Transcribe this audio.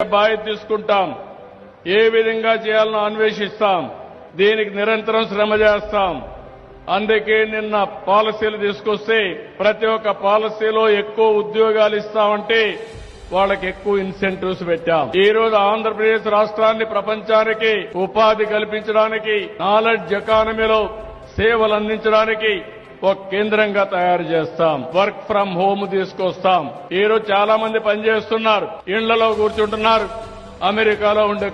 బాధ్యత తీసుకుంటాం. ఏ విధంగా చేయాలనో అన్వేషిస్తాం. దీనికి నిరంతరం శ్రమ చేస్తాం. అందుకే నిన్న పాలసీలు తీసుకొస్తే ప్రతి ఒక్క పాలసీలో ఎక్కువ ఉద్యోగాలు ఇస్తామంటే వాళ్ళకి ఎక్కువ ఇన్సెంటివ్స్ పెట్టాం. ఈ రోజు ఆంధ్రప్రదేశ్ రాష్ట్రాన్ని ప్రపంచానికి ఉపాధి కల్పించడానికి నాలెడ్జ్ ఎకానమీలో సేవలు అందించడానికి ఒక కేంద్రంగా తయారు చేస్తాం. వర్క్ ఫ్రం హోమ్ తీసుకొస్తాం. ఈ రోజు చాలా మంది పనిచేస్తున్నారు. ఇళ్ళలో కూర్చుంటున్నారు. అమెరికాలో ఉండే